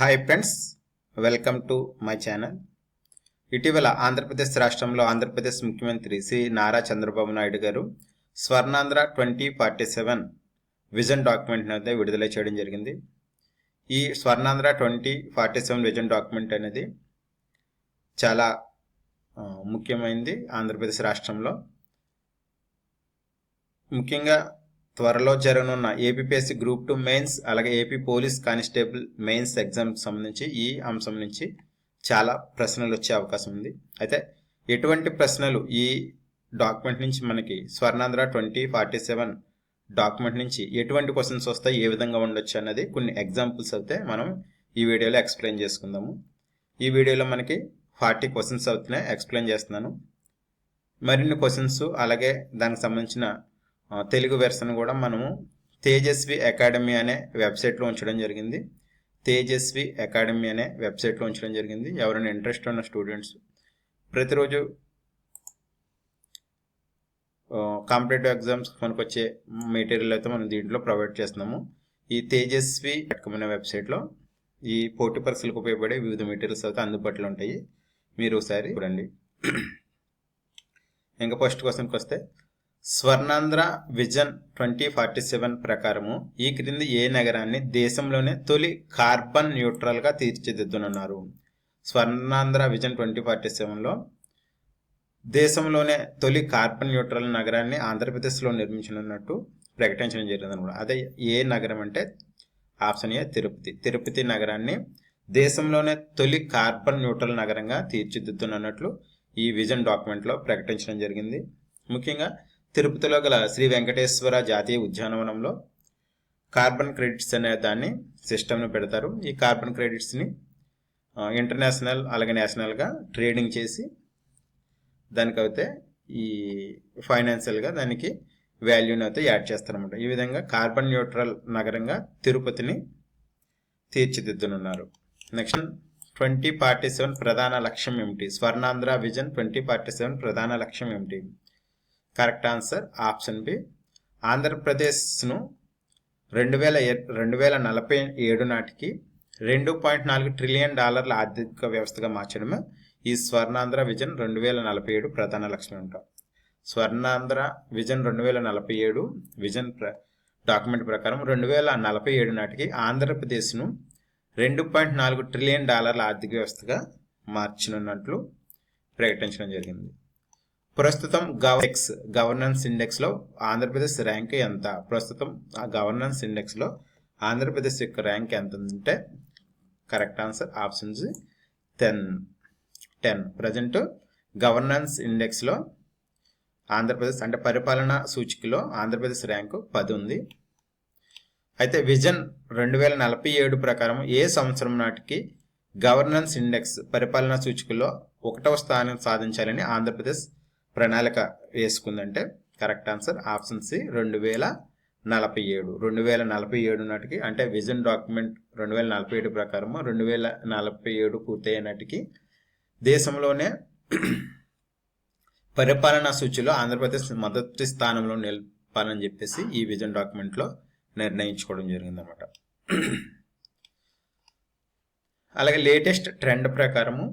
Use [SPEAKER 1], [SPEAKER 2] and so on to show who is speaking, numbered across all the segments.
[SPEAKER 1] Hi friends welcome to my channel ఇటీవల ఆంధ్రప్రదేశ్ రాష్ట్రంలో ఆంధ్రప్రదేశ్ ముఖ్యమంత్రి Shri Nara Chandrababu Naidu garu Swarnandhra twenty forty seven vision document అయితే విడుదల చేయడం జరిగింది. ఈ Swarnandhra twenty forty seven vision document అనేది చాలా ముఖ్యమైనది ఆంధ్రప్రదేశ్ రాష్ట్రంలో. ముఖ్యంగా త్వరలో జరగనున్న ఏపీపీఎస్సీ గ్రూప్ టూ మెయిన్స్ అలాగే ఏపీ పోలీస్ కానిస్టేబుల్ మెయిన్స్ ఎగ్జామ్కి సంబంధించి ఈ అంశం నుంచి చాలా ప్రశ్నలు వచ్చే అవకాశం ఉంది. అయితే ఎటువంటి ప్రశ్నలు ఈ డాక్యుమెంట్ నుంచి మనకి Swarnandhra twenty forty seven document నుంచి ఎటువంటి క్వశ్చన్స్ వస్తాయి ఏ విధంగా ఉండొచ్చు అన్నది కొన్ని ఎగ్జాంపుల్స్ అయితే మనం ఈ వీడియోలో ఎక్స్ప్లెయిన్ చేసుకుందాము. ఈ వీడియోలో మనకి ఫార్టీ క్వశ్చన్స్ అవుతున్నాయి ఎక్స్ప్లెయిన్ చేస్తున్నాను. మరిన్ని క్వశ్చన్స్ అలాగే దానికి సంబంధించిన తెలుగు వెర్షన్ కూడా మనము తేజస్వి అకాడమీ అనే వెబ్సైట్లో ఉంచడం జరిగింది. తేజస్వి అకాడమీ అనే వెబ్సైట్లో ఉంచడం జరిగింది. ఎవరైనా ఇంట్రెస్ట్ ఉన్న స్టూడెంట్స్ ప్రతిరోజు కాంపిటేటివ్ ఎగ్జామ్స్ మనకు వచ్చే మెటీరియల్ అయితే మనం దీంట్లో ప్రొవైడ్ చేస్తున్నాము. ఈ తేజస్వి డాట్ అనే వెబ్సైట్లో ఈ పోటీ పరీక్షలకు ఉపయోగపడే వివిధ మెటీరియల్స్ అయితే అందుబాటులో ఉంటాయి. మీరు ఒకసారి చూడండి. ఇంకా ఫస్ట్ క్వశ్చన్కి వస్తే Swarnandhra vision twenty forty seven ప్రకారము ఈ క్రింది ఏ నగరాన్ని దేశంలోనే తొలి కార్బన్ న్యూట్రల్గా తీర్చిదిద్దనున్నారు. స్వర్ణాంధ్ర విజన్ ట్వంటీ ఫార్టీ సెవెన్లో దేశంలోనే తొలి కార్బన్ న్యూట్రల్ నగరాన్ని ఆంధ్రప్రదేశ్లో నిర్మించనున్నట్టు ప్రకటించడం జరిగింది అనమాట. అదే ఏ నగరం అంటే ఆప్షన్ ఏ తిరుపతి. తిరుపతి నగరాన్ని దేశంలోనే తొలి కార్బన్ న్యూట్రల్ నగరంగా తీర్చిదిద్దునున్నట్లు ఈ విజన్ డాక్యుమెంట్లో ప్రకటించడం జరిగింది. ముఖ్యంగా తిరుపతిలో గల శ్రీ వెంకటేశ్వర జాతీయ ఉద్యానవనంలో కార్బన్ క్రెడిట్స్ అనే దాన్ని సిస్టమ్ను పెడతారు. ఈ కార్బన్ క్రెడిట్స్ని ఇంటర్నేషనల్ అలాగే నేషనల్గా ట్రేడింగ్ చేసి దానికైతే ఈ ఫైనాన్షియల్గా దానికి వాల్యూని అయితే యాడ్ చేస్తారనమాట ఈ విధంగా కార్బన్ న్యూట్రల్ నగరంగా తిరుపతిని తీర్చిదిద్దనున్నారు. నెక్స్ట్ ట్వంటీ ఫార్టీ సెవెన్ ప్రధాన లక్ష్యం ఏమిటి? Swarnandhra vision twenty forty seven ప్రధాన లక్ష్యం ఏమిటి? Correct answer option B. ఆంధ్రప్రదేశ్ను రెండు వేల రెండు వేల నలభై ఏడు నాటికి రెండు పాయింట్ నాలుగు ట్రిలియన్ డాలర్ల ఆర్థిక వ్యవస్థగా మార్చడమే. ఈ స్వర్ణాంధ్ర విజన్ రెండు వేల నలభై ఏడు ప్రధాన లక్ష్యం ఉంటాం స్వర్ణాంధ్ర విజన్ రెండు వేల నలభై ఏడు విజన్ ప్ర డాక్యుమెంట్ ప్రకారం రెండు వేల నలభై ఏడు నాటికి ఆంధ్రప్రదేశ్ను రెండు పాయింట్ నాలుగు ట్రిలియన్ డాలర్ల ఆర్థిక వ్యవస్థగా మార్చనున్నట్లు ప్రకటించడం జరిగింది. ప్రస్తుతం గవర్నెక్స్ గవర్నెన్స్ ఇండెక్స్లో ఆంధ్రప్రదేశ్ ర్యాంక్ ఎంత? ప్రస్తుతం ఆ గవర్నెన్స్ ఇండెక్స్లో ఆంధ్రప్రదేశ్ యొక్క ర్యాంక్ ఎంత ఉందంటే correct answer option G ten ten present governance ఇండెక్స్లో Andhra Pradesh అంటే పరిపాలనా సూచికలో ఆంధ్రప్రదేశ్ ర్యాంకు పది ఉంది. అయితే విజన్ రెండు వేల నలభై ఏడు ప్రకారం ఏ సంవత్సరం నాటికి గవర్నెన్స్ ఇండెక్స్ పరిపాలనా సూచికలో ఒకటవ స్థానం సాధించాలని ఆంధ్రప్రదేశ్ ప్రణాళిక వేసుకుందంటే కరెక్ట్ ఆన్సర్ ఆప్షన్ సి రెండు వేల నలభై ఏడు. రెండు వేల నలభై ఏడు నాటికి అంటే విజన్ డాక్యుమెంట్ రెండు వేల నలభై ఏడు ప్రకారము రెండు వేల నలభై ఏడు పూర్తయ్యే నాటికి దేశంలోనే పరిపాలనా సూచిలో ఆంధ్రప్రదేశ్ మొదటి స్థానంలో నిలపాలని చెప్పేసి ఈ విజన్ డాక్యుమెంట్లో నిర్ణయించుకోవడం జరిగిందనమాట అలాగే లేటెస్ట్ ట్రెండ్ ప్రకారము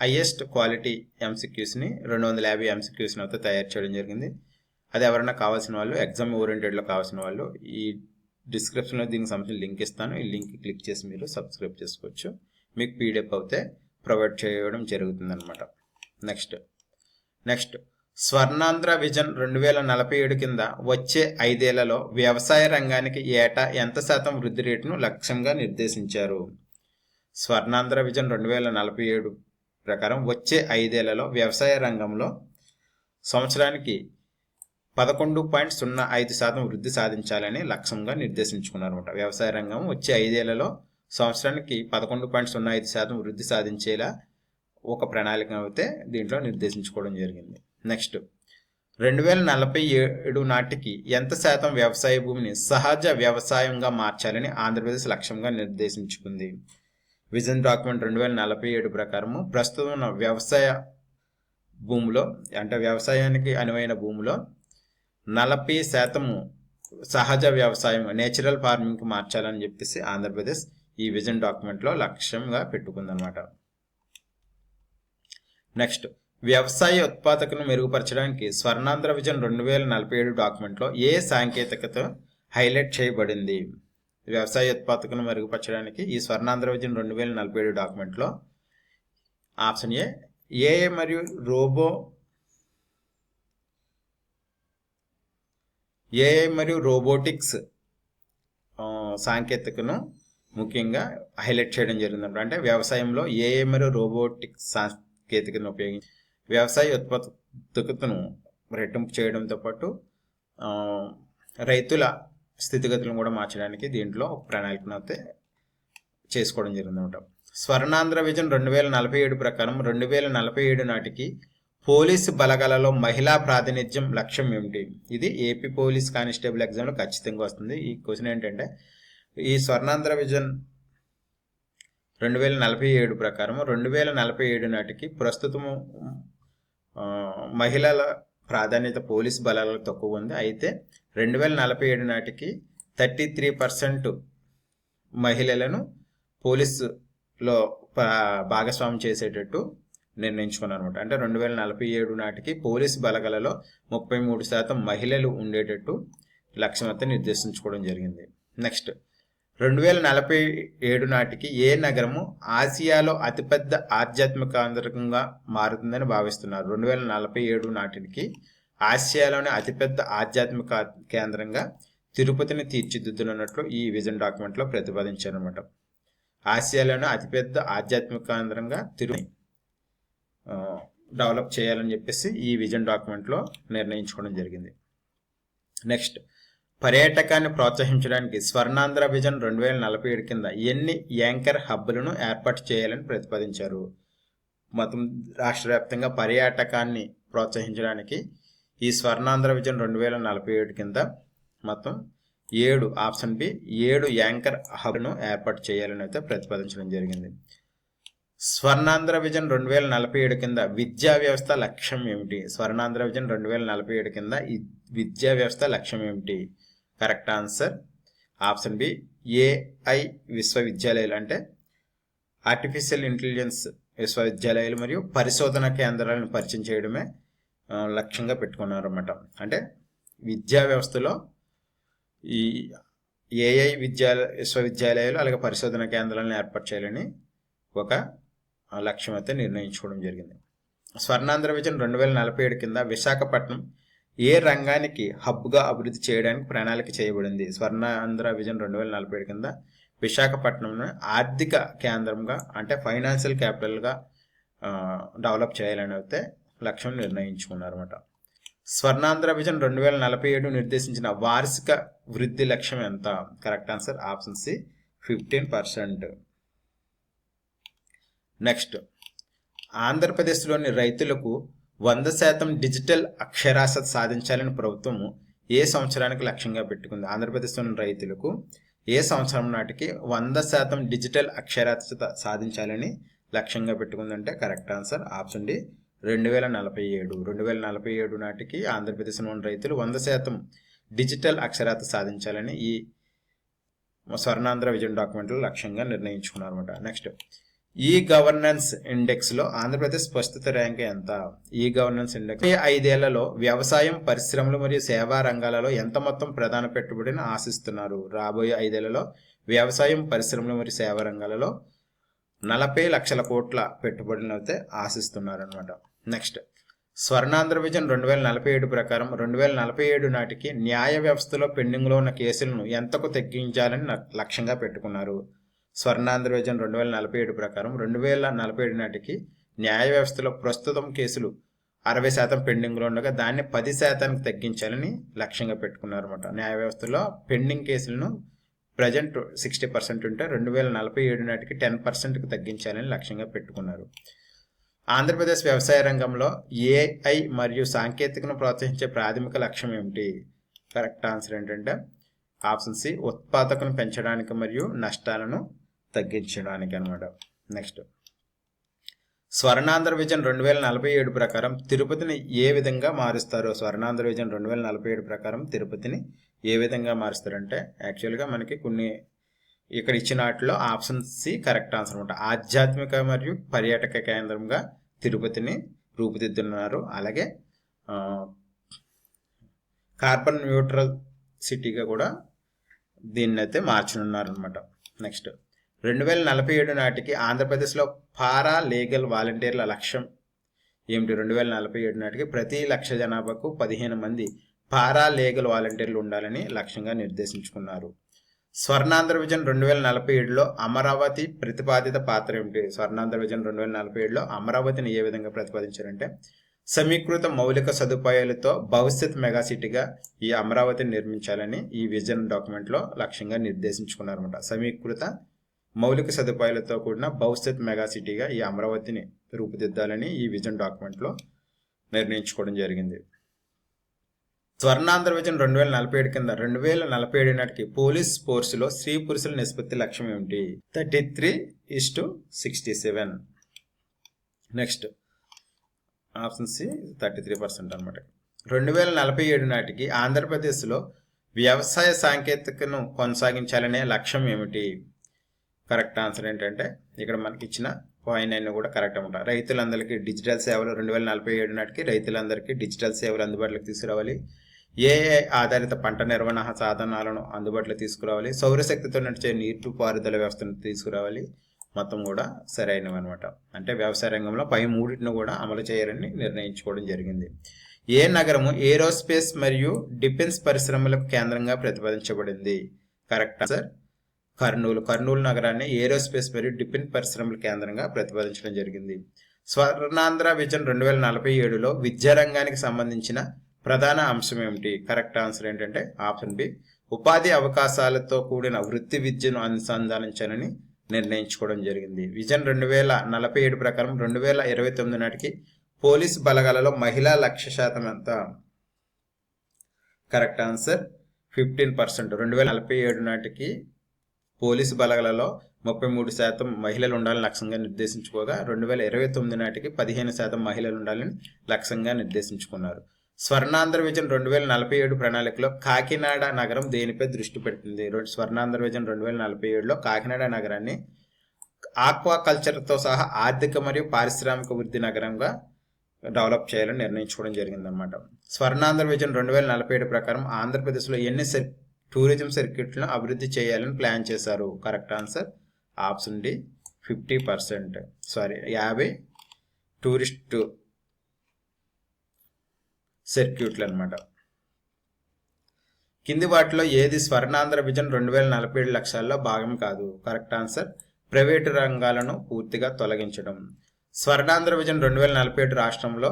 [SPEAKER 1] హైయెస్ట్ క్వాలిటీ ఎంసీక్యూస్ని రెండు వందల యాభై ఎంసీక్యూస్ని అయితే తయారు చేయడం జరిగింది. అది ఎవరైనా కావాల్సిన వాళ్ళు ఎగ్జామ్ ఓరియంటెడ్లో కావాల్సిన వాళ్ళు ఈ డిస్క్రిప్షన్లో దీనికి సంబంధించిన లింక్ ఇస్తాను. ఈ లింక్ క్లిక్ చేసి మీరు సబ్స్క్రైబ్ చేసుకోవచ్చు. మీకు పీడిఎఫ్ అయితే ప్రొవైడ్ చేయడం జరుగుతుందన్నమాట. నెక్స్ట్. నెక్స్ట్. స్వర్ణాంధ్ర విజన్ రెండు వేల నలభై ఏడు కింద వచ్చే ఐదేళ్ళలో వ్యవసాయ రంగానికి ఏటా ఎంత శాతం వృద్ధి రేటును లక్ష్యంగా నిర్దేశించారు? స్వర్ణాంధ్ర విజన్ రెండు వేల నలభై ఏడు ప్రకారం వచ్చే ఐదేళ్ళలో వ్యవసాయ రంగంలో సంవత్సరానికి పదకొండు పాయింట్ సున్నా ఐదు శాతం వృద్ధి సాధించాలని లక్ష్యంగా నిర్దేశించుకున్నారన్నమాట. వ్యవసాయ రంగం వచ్చే ఐదేళ్ళలో సంవత్సరానికి పదకొండు పాయింట్ సున్నా ఐదు శాతం వృద్ధి సాధించేలా ఒక ప్రణాళిక అయితే దీంట్లో నిర్దేశించుకోవడం జరిగింది. నెక్స్ట్ రెండు వేల నలభై ఏడు నాటికి ఎంత శాతం వ్యవసాయ భూమిని సహజ వ్యవసాయంగా మార్చాలని ఆంధ్రప్రదేశ్ లక్ష్యంగా నిర్దేశించుకుంది? విజన్ డాక్యుమెంట్ రెండు వేల నలభై ఏడు ప్రకారము ప్రస్తుతం ఉన్న వ్యవసాయ భూమిలో అంటే వ్యవసాయానికి అనువైన భూమిలో నలభై శాతము సహజ వ్యవసాయం నేచురల్ ఫార్మింగ్కి మార్చాలని చెప్పేసి ఆంధ్రప్రదేశ్ ఈ విజన్ డాక్యుమెంట్లో లక్ష్యంగా పెట్టుకుందనమాట నెక్స్ట్ వ్యవసాయ ఉత్పాదకను మెరుగుపరచడానికి స్వర్ణాంధ్ర విజన్ రెండు వేల నలభై ఏడు డాక్యుమెంట్లో ఏ సాంకేతికత హైలైట్ చేయబడింది? వ్యవసాయ ఉత్పాదకను మెరుగుపరచడానికి ఈ స్వర్ణాంధ్ర విజన్ రెండు వేల నలభై ఏడు డాక్యుమెంట్లో ఆప్షన్ ఏ ఏఏ మరియు రోబో ఏఐ మరియు రోబోటిక్స్ సాంకేతికను ముఖ్యంగా హైలైట్ చేయడం జరిగింది అంటే వ్యవసాయంలో ఏఐ మరియు రోబోటిక్స్ సాంకేతికను ఉపయోగించి వ్యవసాయ ఉత్పాదకతను రెట్టింపు చేయడంతో పాటు రైతుల స్థితిగతులను కూడా మార్చడానికి దీంట్లో ప్రణాళికను అయితే చేసుకోవడం జరిగిందనమాట. స్వర్ణాంధ్ర విజన్ రెండు వేల నలభై ఏడు ప్రకారం రెండు వేల నలభై ఏడు నాటికి పోలీసు బలగాలలో మహిళా ప్రాతినిధ్యం లక్ష్యం ఏమిటి? ఇది ఏపీ పోలీస్ కానిస్టేబుల్ ఎగ్జామ్లో ఖచ్చితంగా వస్తుంది. ఈ క్వశ్చన్ ఏంటంటే ఈ స్వర్ణాంధ్ర విజన్ రెండు వేల నలభై ఏడు ప్రకారం రెండు వేల నలభై ఏడు నాటికి ప్రస్తుతము మహిళల ప్రాధాన్యత పోలీసు బలాలకు తక్కువ ఉంది. అయితే రెండు వేల నలభై ఏడు నాటికి థర్టీ త్రీ పర్సెంట్ మహిళలను పోలీసులో పా- భాగస్వామ్యం చేసేటట్టు నిర్ణయించుకున్నారు అనమాట అంటే రెండు వేల నలభై ఏడు నాటికి పోలీసు బలగలలో ముప్పై మూడు శాతం మహిళలు ఉండేటట్టు లక్ష్యం నిర్దేశించుకోవడం జరిగింది. నెక్స్ట్ రెండు వేల నలభై ఏడు నాటికి ఏ నగరము ఆసియాలో అతిపెద్ద ఆధ్యాత్మిక కేంద్రంగా మారుతుందని భావిస్తున్నారు. రెండు వేల నలభై ఏడు నాటికి ఆసియాలోనే అతిపెద్ద ఆధ్యాత్మిక కేంద్రంగా తిరుపతిని తీర్చిదిద్దునున్నట్లు ఈ విజన్ డాక్యుమెంట్లో ప్రతిపాదించారనమాట ఆసియాలోనే అతిపెద్ద ఆధ్యాత్మిక కేంద్రంగా తిరుపతి డెవలప్ చేయాలని చెప్పేసి ఈ విజన్ డాక్యుమెంట్లో నిర్ణయించుకోవడం జరిగింది. నెక్స్ట్ పర్యాటకాన్ని ప్రోత్సహించడానికి స్వర్ణాంధ్ర విజన్ రెండు వేల నలభై ఏడు కింద ఎన్ని యాంకర్ హబ్బులను ఏర్పాటు చేయాలని ప్రతిపాదించారు? మొత్తం రాష్ట్ర వ్యాప్తంగా పర్యాటకాన్ని ప్రోత్సహించడానికి ఈ స్వర్ణాంధ్ర విజన్ రెండు వేల నలభై ఏడు కింద మొత్తం ఏడు ఆప్షన్ బి ఏడు యాంకర్ హబ్ను ఏర్పాటు చేయాలని అయితే ప్రతిపాదించడం జరిగింది. స్వర్ణాంధ్ర విజన్ రెండు వేల నలభై ఏడు కింద విద్యా వ్యవస్థ లక్ష్యం ఏమిటి? స్వర్ణాంధ్ర విజన్ రెండు వేల నలభై ఏడు కింద ఈ విద్యా వ్యవస్థ లక్ష్యం ఏమిటి? Correct answer option B AI విశ్వవిద్యాలయాలు అంటే ఆర్టిఫిషియల్ ఇంటెలిజెన్స్ విశ్వవిద్యాలయాలు మరియు పరిశోధన కేంద్రాలను పరిచయం చేయడమే లక్ష్యంగా పెట్టుకున్నారన్నమాట. అంటే విద్యా వ్యవస్థలో ఈ ఏఐ విద్యా విశ్వవిద్యాలయాలు అలాగే పరిశోధన కేంద్రాలను ఏర్పాటు చేయాలని ఒక లక్ష్యం అయితే నిర్ణయించుకోవడం జరిగింది. స్వర్ణాంధ్ర విజన్ రెండు వేల నలభై ఏడు కింద విశాఖపట్నం ఏ రంగానికి హబ్గా అభివృద్ధి చేయడానికి ప్రణాళిక చేయబడింది? స్వర్ణాంధ్ర విజన్ రెండు వేల నలభై ఏడు కింద విశాఖపట్నంను ఆర్థిక కేంద్రంగా అంటే ఫైనాన్షియల్ క్యాపిటల్గా డెవలప్ చేయాలని అయితే లక్ష్యం నిర్ణయించుకున్నారు అనమాట స్వర్ణాంధ్ర విజన్ రెండు వేల నలభై ఏడు నిర్దేశించిన వార్షిక వృద్ధి లక్ష్యం ఎంత? Correct answer option C fifteen percent. Next ఆంధ్రప్రదేశ్లోని రైతులకు వంద శాతం డిజిటల్ అక్షరాస్యత సాధించాలని ప్రభుత్వం ఏ సంవత్సరానికి లక్ష్యంగా పెట్టుకుంది? ఆంధ్రప్రదేశ్లోని రైతులకు ఏ సంవత్సరం నాటికి వంద శాతం డిజిటల్ అక్షరాస్యత సాధించాలని లక్ష్యంగా పెట్టుకుందంటే కరెక్ట్ ఆన్సర్ ఆప్షన్ డి రెండు వేల నలభై ఏడు రెండు వేల నలభై ఏడు నాటికి ఆంధ్రప్రదేశ్లోని రైతులు వంద శాతం డిజిటల్ అక్షరాత సాధించాలని ఈ స్వర్ణాంధ్ర విజన్ డాక్యుమెంట్లో లక్ష్యంగా నిర్ణయించుకున్నారు అనమాట నెక్స్ట్ ఈ గవర్నెన్స్ ఇండెక్స్లో ఆంధ్రప్రదేశ్ ప్రస్తుత ర్యాంక్ ఎంత? ఈ గవర్నెన్స్ ఇండెక్స్ ఐదేళ్ళలో వ్యవసాయం పరిశ్రమలు మరియు సేవా రంగాలలో ఎంత మొత్తం ప్రధాన పెట్టుబడిని ఆశిస్తున్నారు? రాబోయే ఐదేళ్ళలో వ్యవసాయం పరిశ్రమలు మరియు సేవా రంగాలలో నలభై లక్షల కోట్ల పెట్టుబడులను అయితే ఆశిస్తున్నారు అనమాట నెక్స్ట్ స్వర్ణాంధ్ర విజన్ రెండు వేల నలభై ఏడు ప్రకారం రెండు వేల నలభై ఏడు నాటికి న్యాయ వ్యవస్థలో పెండింగ్లో ఉన్న కేసులను ఎంతకు తగ్గించాలని లక్ష్యంగా పెట్టుకున్నారు. స్వర్ణాంధ్ర విజన్ రెండు వేల నలభై ఏడు ప్రకారం రెండు వేల నలభై ఏడు నాటికి న్యాయ వ్యవస్థలో ప్రస్తుతం కేసులు అరవై శాతం పెండింగ్లో ఉండగా దాన్ని పది శాతానికి తగ్గించాలని లక్ష్యంగా పెట్టుకున్నారు అనమాట న్యాయ వ్యవస్థలో పెండింగ్ కేసులను ప్రజెంట్ సిక్స్టీ పర్సెంట్ ఉంటే రెండు వేల నలభై ఏడు నాటికి టెన్ పర్సెంట్కి తగ్గించాలని లక్ష్యంగా పెట్టుకున్నారు. ఆంధ్రప్రదేశ్ వ్యవసాయ రంగంలో ఏఐ మరియు సాంకేతికను ప్రోత్సహించే ప్రాథమిక లక్ష్యం ఏమిటి? కరెక్ట్ ఆన్సర్ ఏంటంటే ఆప్షన్ సి ఉత్పాదకను పెంచడానికి మరియు నష్టాలను తగ్గించడానికి అనమాట నెక్స్ట్. స్వర్ణాంధ్ర విజన్ రెండు వేల నలభై ఏడు ప్రకారం తిరుపతిని ఏ విధంగా మారుస్తారు? స్వర్ణాంధ్ర విజన్ రెండు వేల నలభై ఏడు ప్రకారం తిరుపతిని ఏ విధంగా మారుస్తారంటే యాక్చువల్గా మనకి కొన్ని ఇక్కడ ఇచ్చిన వాటిలో ఆప్షన్ సి కరెక్ట్ ఆన్సర్ అనమాట. ఆధ్యాత్మిక మరియు పర్యాటక కేంద్రంగా తిరుపతిని రూపుదిద్దున్నారు అలాగే కార్బన్ న్యూట్రల్ సిటీగా కూడా దీన్ని అయితే మార్చనున్నారు అనమాట. నెక్స్ట్ రెండు వేల నలభై ఏడు నాటికి ఆంధ్రప్రదేశ్లో పారా లీగల్ వాలంటీర్ల లక్ష్యం ఏమిటి? రెండు వేల నలభై ఏడు నాటికి ప్రతి లక్ష జనాభాకు పదిహేను మంది పారాలీగల్ వాలంటీర్లు ఉండాలని లక్ష్యంగా నిర్దేశించుకున్నారు. స్వర్ణాంధ్ర విజన్ రెండు వేల నలభై ఏడులో అమరావతి ప్రతిపాదిత పాత్ర ఏమిటి? స్వర్ణాంధ్ర విజన్ రెండు వేల నలభై ఏడులో అమరావతిని ఏ విధంగా ప్రతిపాదించారంటే సమీకృత మౌలిక సదుపాయాలతో భవిష్యత్ మెగా సిటీగా ఈ అమరావతిని నిర్మించాలని ఈ విజన్ డాక్యుమెంట్లో లక్ష్యంగా నిర్దేశించుకున్నారన్నమాట. సమీకృత మౌలిక సదుపాయాలతో కూడిన భవిష్యత్ మెగా సిటీగా ఈ అమరావతిని రూపుదిద్దాలని ఈ విజన్ డాక్యుమెంట్లో నిర్ణయించుకోవడం జరిగింది. స్వర్ణాంధ్ర విజన్ రెండు వేల నలభై ఏడు కింద రెండు వేల నలభై ఏడు నాటికి పోలీస్ ఫోర్సులో స్త్రీ పురుషుల నిష్పత్తి లక్ష్యం ఏమిటి? Thirty three is to sixty seven next option C thirty three percent అనమాట రెండు వేల నలభై ఏడు నాటికి ఆంధ్రప్రదేశ్లో వ్యవసాయ సాంకేతికను కొనసాగించాలనే లక్ష్యం ఏమిటి? కరెక్ట్ ఆన్సర్ ఏంటంటే ఇక్కడ మనకి ఇచ్చిన పాయింట్ అయినా కూడా కరెక్ట్ అనమాట రైతులందరికీ డిజిటల్ సేవలు రెండు వేల నలభై ఏడు నాటికి రైతులందరికీ డిజిటల్ సేవలు అందుబాటులోకి తీసుకురావాలి. ఏఏ ఆధారిత పంట నిర్వహణ సాధనాలను అందుబాటులో తీసుకురావాలి? సౌరశక్తితో నడిచే నీటి పారుదల వ్యవస్థను తీసుకురావాలి. మొత్తం కూడా సరైనవి అనమాట అంటే వ్యవసాయ రంగంలో పై మూడింటిని కూడా అమలు చేయాలని నిర్ణయించుకోవడం జరిగింది. ఏ నగరము ఏరోస్పేస్ మరియు డిఫెన్స్ పరిశ్రమలకు కేంద్రంగా ప్రతిపాదించబడింది? Correct sir? కర్నూలు. కర్నూలు నగరాన్ని ఏరోస్పేస్ మరియు డిఫెన్స్ పరిశ్రమల కేంద్రంగా ప్రతిపాదించడం జరిగింది. స్వర్ణాంధ్ర విజన్ రెండు వేల నలభై ఏడులో విద్యారంగానికి సంబంధించిన ప్రధాన అంశం ఏమిటి? కరెక్ట్ ఆన్సర్ ఏంటంటే ఆప్షన్ బి ఉపాధి అవకాశాలతో కూడిన వృత్తి విద్యను అనుసంధానించాలని నిర్ణయించుకోవడం జరిగింది. విజన్ రెండు వేల నలభై ఏడు ప్రకారం రెండు వేల ఇరవై తొమ్మిది నాటికి పోలీస్ బలగాలలో మహిళా లక్ష శాతం ఎంత కరెక్ట్ ఆన్సర్ ఫిఫ్టీన్ పర్సెంట్ రెండు వేల నలభై ఏడు నాటికి పోలీసు బలగాలలో ముప్పై మూడు శాతం మహిళలు ఉండాలని లక్ష్యంగా నిర్దేశించుకోగా రెండు వేల ఇరవై తొమ్మిది నాటికి పదిహేను శాతం మహిళలు ఉండాలని లక్ష్యంగా నిర్దేశించుకున్నారు. స్వర్ణాంధ్ర విజన్ రెండు వేల నలభై ఏడు ప్రణాళికలో కాకినాడ నగరం దేనిపై దృష్టి పెడుతుంది? స్వర్ణాంధ్ర విజన్ రెండు వేల నలభై ఏడులో కాకినాడ నగరాన్ని ఆక్వా కల్చర్తో సహా ఆర్థిక మరియు పారిశ్రామిక వృద్ధి నగరంగా డెవలప్ చేయాలని నిర్ణయించుకోవడం జరిగిందనమాట స్వర్ణాంధ్ర విజన్ రెండు వేల నలభై ఏడు ప్రకారం ఆంధ్రప్రదేశ్లో ఎన్ని సర్ టూరిజం సర్క్యూట్లను అభివృద్ధి చేయాలని ప్లాన్ చేశారు? Correct answer option D fifty percent. Sorry యాభై టూరిస్టు సర్క్యూట్లు అనమాట కింది వాటిలో ఏది స్వర్ణాంధ్ర విజన్ రెండు వేల నలభై ఏడు లక్షల్లో భాగం కాదు? కరెక్ట్ ఆన్సర్ ప్రైవేటు రంగాలను పూర్తిగా తొలగించడం. స్వర్ణాంధ్ర విజన్ రెండు వేల నలభై ఏడు రాష్ట్రంలో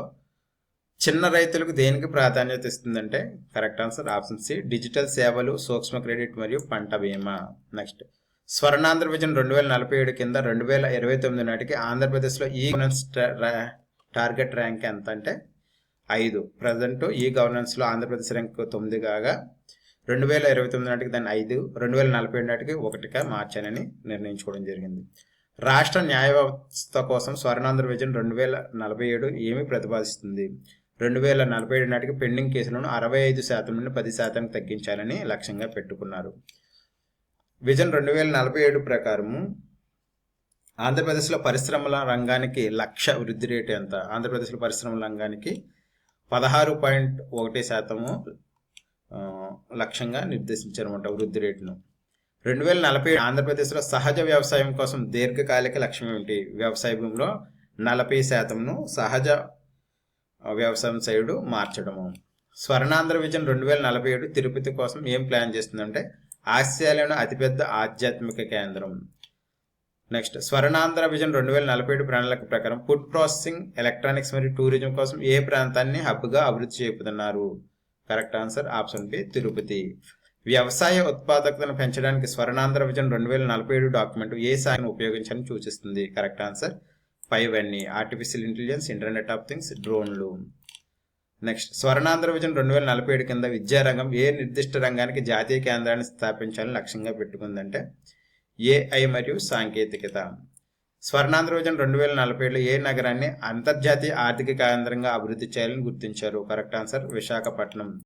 [SPEAKER 1] చిన్న రైతులకు దేనికి ప్రాధాన్యత ఇస్తుందంటే correct answer option C digital సేవలు సూక్ష్మ క్రెడిట్ మరియు పంట బీమా. నెక్స్ట్ స్వర్ణాంధ్ర విజన్ రెండు వేల నలభై ఏడు కింద రెండు వేల ఇరవై తొమ్మిది నాటికి ఆంధ్రప్రదేశ్లో ఈ టార్గెట్ ర్యాంక్ ఎంత అంటే ఐదు. ప్రజెంట్ ఈ గవర్నెన్స్లో ఆంధ్రప్రదేశ్ ర్యాంక్ తొమ్మిది కాగా రెండు వేల ఇరవై తొమ్మిది నాటికి దాన్ని ఐదు రెండు వేల నలభై ఏడు నాటికి ఒకటిగా మార్చాలని నిర్ణయించుకోవడం జరిగింది. రాష్ట్ర న్యాయ వ్యవస్థ కోసం స్వర్ణాంధ్ర విజన్ రెండు వేల నలభై ఏడు ఏమి ప్రతిపాదిస్తుంది? రెండు వేల నలభై ఏడు నాటికి పెండింగ్ కేసులను అరవై ఐదు శాతం నుండి పది శాతానికి తగ్గించాలని లక్ష్యంగా పెట్టుకున్నారు. విజన్ రెండు వేల నలభై ఏడు ప్రకారము ఆంధ్రప్రదేశ్లో పరిశ్రమల రంగానికి లక్ష వృద్ధి రేటు ఎంత? ఆంధ్రప్రదేశ్లో పరిశ్రమల రంగానికి పదహారు పాయింట్ ఒకటి శాతము లక్ష్యంగా నిర్దేశించారన్నమాట వృద్ధి రేటును. రెండు వేల నలభై ఆంధ్రప్రదేశ్లో సహజ వ్యవసాయం కోసం దీర్ఘకాలిక లక్ష్యం ఏమిటి? వ్యవసాయ భూమిలో నలభై శాతంను సహజ వ్యవసాయం సైడు మార్చడము. స్వర్ణాంధ్ర విజన్ రెండు వేల నలభై ఏడు తిరుపతి కోసం ఏం ప్లాన్ చేస్తుందంటే ఆసియాలోని అతిపెద్ద ఆధ్యాత్మిక కేంద్రం. నెక్స్ట్. స్వర్ణాంధ్ర విజన్ రెండు వేల నలభై ఏడు ప్రణాళిక ప్రకారం ఫుడ్ ప్రాసెసింగ్ ఎలక్ట్రానిక్స్ మరియు టూరిజం కోసం ఏ ప్రాంతాన్ని హబ్గా అభివృద్ధి చేపుతున్నారు correct answer option B Tirupati. వ్యవసాయ ఉత్పాదకతను పెంచడానికి స్వర్ణాంధ్ర విజన్ రెండు వేల నలభై ఏడు డాక్యుమెంట్ ఏ సాగిని ఉపయోగించాలని సూచిస్తుంది? కరెక్ట్ ఆన్సర్ ఫైవ్ అన్ని artificial intelligence internet of things డ్రోన్లు నెక్స్ట్. స్వర్ణాంధ్ర విజన్ రెండు వేల నలభై ఏడు కింద విద్యారంగం ఏ నిర్దిష్ట రంగానికి జాతీయ కేంద్రాన్ని స్థాపించాలని లక్ష్యంగా పెట్టుకుందంటే ఏఐ మరియు సాంకేతికత. స్వర్ణాంధ్రవిజన్ రెండు వేల నలభై ఏడులో ఏ నగరాన్ని అంతర్జాతీయ ఆర్థిక కేంద్రంగా అభివృద్ధి చేయాలని గుర్తించారు? Correct answer Visakhapatnam.